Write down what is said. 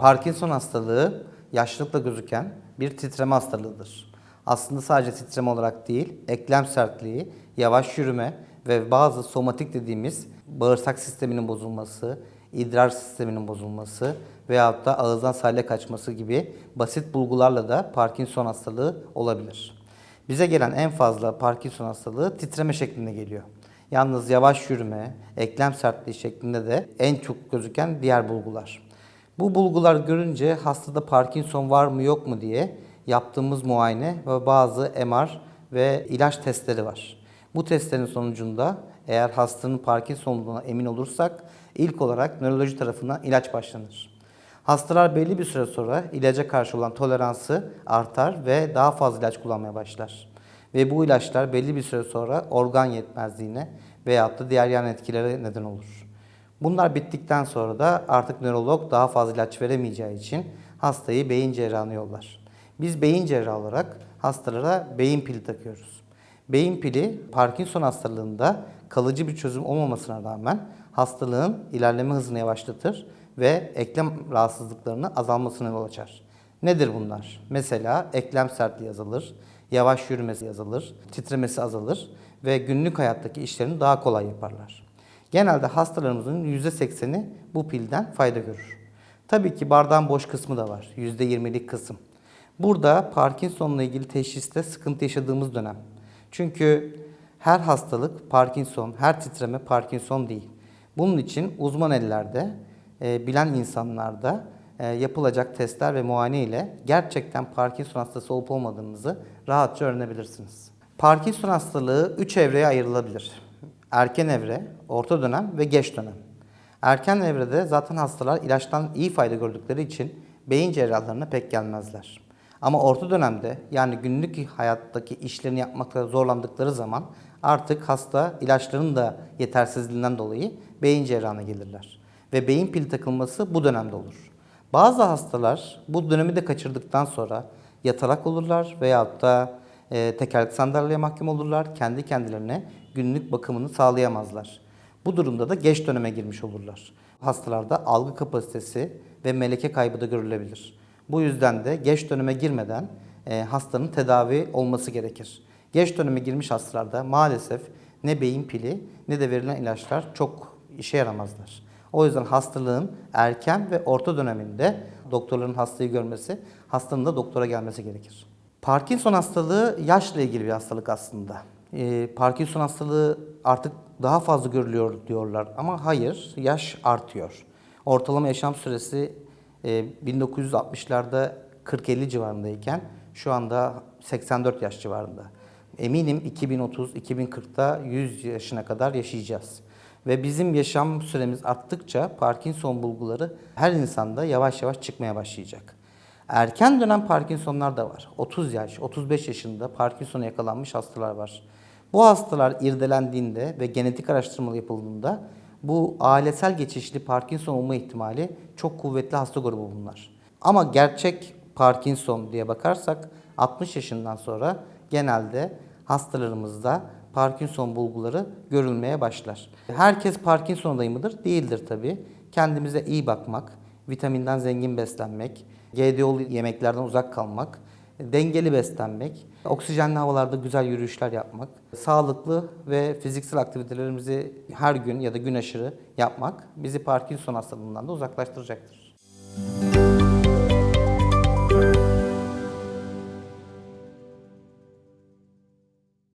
Parkinson hastalığı yaşlılıkla gözüken bir titreme hastalığıdır. Aslında sadece titreme olarak değil, eklem sertliği, yavaş yürüme ve bazı somatik dediğimiz bağırsak sisteminin bozulması, idrar sisteminin bozulması veyahut da ağızdan salya kaçması gibi basit bulgularla da Parkinson hastalığı olabilir. Bize gelen en fazla Parkinson hastalığı titreme şeklinde geliyor. Yalnız yavaş yürüme, eklem sertliği şeklinde de en çok gözüken diğer bulgular. Bu bulgular görünce hastada Parkinson var mı yok mu diye yaptığımız muayene ve bazı MR ve ilaç testleri var. Bu testlerin sonucunda eğer hastanın Parkinson olduğuna emin olursak ilk olarak nöroloji tarafından ilaç başlanır. Hastalar belli bir süre sonra ilaca karşı olan toleransı artar ve daha fazla ilaç kullanmaya başlar. Ve bu ilaçlar belli bir süre sonra organ yetmezliğine veyahut da diğer yan etkilere neden olur. Bunlar bittikten sonra da artık nörolog daha fazla ilaç veremeyeceği için hastayı beyin cerrahına yollar. Biz beyin cerrahı olarak hastalara beyin pili takıyoruz. Beyin pili Parkinson hastalığında kalıcı bir çözüm olmamasına rağmen hastalığın ilerleme hızını yavaşlatır ve eklem rahatsızlıklarını azalmasına yol açar. Nedir bunlar? Mesela eklem sertliği azalır, yavaş yürümesi azalır, titremesi azalır ve günlük hayattaki işlerini daha kolay yaparlar. Genelde hastalarımızın %80'i bu pilden fayda görür. Tabii ki bardağın boş kısmı da var, %20'lik kısım. Burada Parkinson'la ilgili teşhiste sıkıntı yaşadığımız dönem. Çünkü her hastalık Parkinson, her titreme Parkinson değil. Bunun için uzman ellerde, e, bilen insanlarda e, yapılacak testler ve muayene ile gerçekten Parkinson hastası olup olmadığınızı rahatça öğrenebilirsiniz. Parkinson hastalığı 3 evreye ayrılabilir. Erken evre, orta dönem ve geç dönem. Erken evrede zaten hastalar ilaçtan iyi fayda gördükleri için beyin cerrahlarına pek gelmezler. Ama orta dönemde yani günlük hayattaki işlerini yapmakta zorlandıkları zaman artık hasta ilaçların da yetersizliğinden dolayı beyin cerrahına gelirler. Ve beyin pili takılması bu dönemde olur. Bazı hastalar bu dönemi de kaçırdıktan sonra yatarak olurlar veyahut da e, tekerlekli sandalyeye mahkum olurlar. Kendi kendilerine günlük bakımını sağlayamazlar. Bu durumda da geç döneme girmiş olurlar. Hastalarda algı kapasitesi ve meleke kaybı da görülebilir. Bu yüzden de geç döneme girmeden e, hastanın tedavi olması gerekir. Geç döneme girmiş hastalarda maalesef ne beyin pili ne de verilen ilaçlar çok işe yaramazlar. O yüzden hastalığın erken ve orta döneminde doktorların hastayı görmesi, hastanın da doktora gelmesi gerekir. Parkinson hastalığı yaşla ilgili bir hastalık aslında. Ee, Parkinson hastalığı artık daha fazla görülüyor diyorlar ama hayır, yaş artıyor. Ortalama yaşam süresi e, 1960'larda 40-50 civarındayken şu anda 84 yaş civarında. Eminim 2030-2040'da 100 yaşına kadar yaşayacağız. Ve bizim yaşam süremiz arttıkça Parkinson bulguları her insanda yavaş yavaş çıkmaya başlayacak. Erken dönem Parkinsonlar da var. 30 yaş, 35 yaşında Parkinson'a yakalanmış hastalar var. Bu hastalar irdelendiğinde ve genetik araştırmalı yapıldığında bu ailesel geçişli Parkinson olma ihtimali çok kuvvetli hasta grubu bunlar. Ama gerçek Parkinson diye bakarsak 60 yaşından sonra genelde hastalarımızda Parkinson bulguları görülmeye başlar. Herkes Parkinson adayı mıdır? Değildir tabii. Kendimize iyi bakmak, vitaminden zengin beslenmek, GDO'lu yemeklerden uzak kalmak, dengeli beslenmek, oksijenli havalarda güzel yürüyüşler yapmak, sağlıklı ve fiziksel aktivitelerimizi her gün ya da gün aşırı yapmak bizi Parkinson hastalığından da uzaklaştıracaktır.